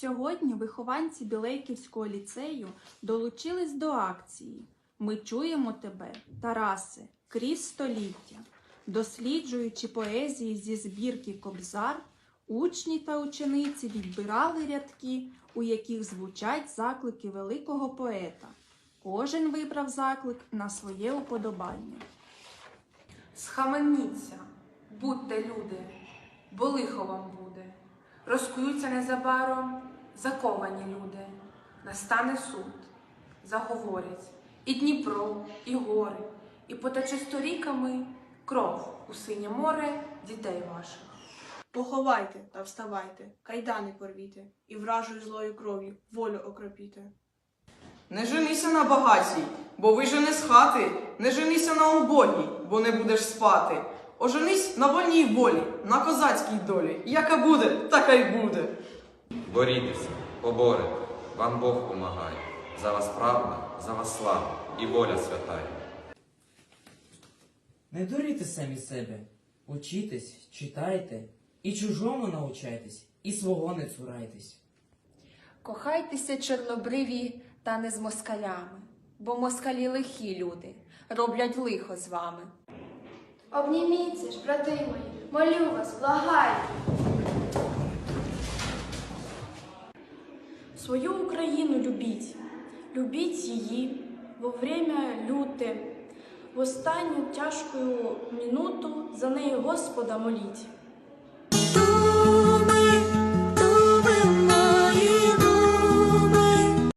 Сьогодні вихованці Білейківського ліцею долучились до акції Ми чуємо тебе, Тарасе, крізь століття. Досліджуючи поезії зі збірки Кобзар, учні та учениці відбирали рядки, у яких звучать заклики великого поета. Кожен вибрав заклик на своє уподобання. Схаменіться, будьте люди, бо лихо вам буде. Розкуються незабаром заковані люди. Настане суд, заговорять і Дніпро, і гори, і потече сторіками кров у синє море дітей ваших. Поховайте та вставайте, кайдани порвіте, і вражою злою кров'ю волю окропіте. Не женися на багатій, бо вижене з хати, не женися на убогій, бо не будеш спати. Оженись на вольній волі, на козацькій долі. Яка буде, така й буде. Борітеся, поборете, вам Бог помагає. За вас правда, за вас слава і воля святая. Не дуріте самі себе, учітесь, читайте, і чужому научайтесь, і свого не цурайтесь. Кохайтеся, чорнобриві, та не з москалями, бо москалі лихі люди, роблять лихо з вами. Обніміться ж, брати мої, молю вас, благаю. Свою Україну любіть, любіть її во время люте, в останню тяжкую минуту за неї Господа моліть.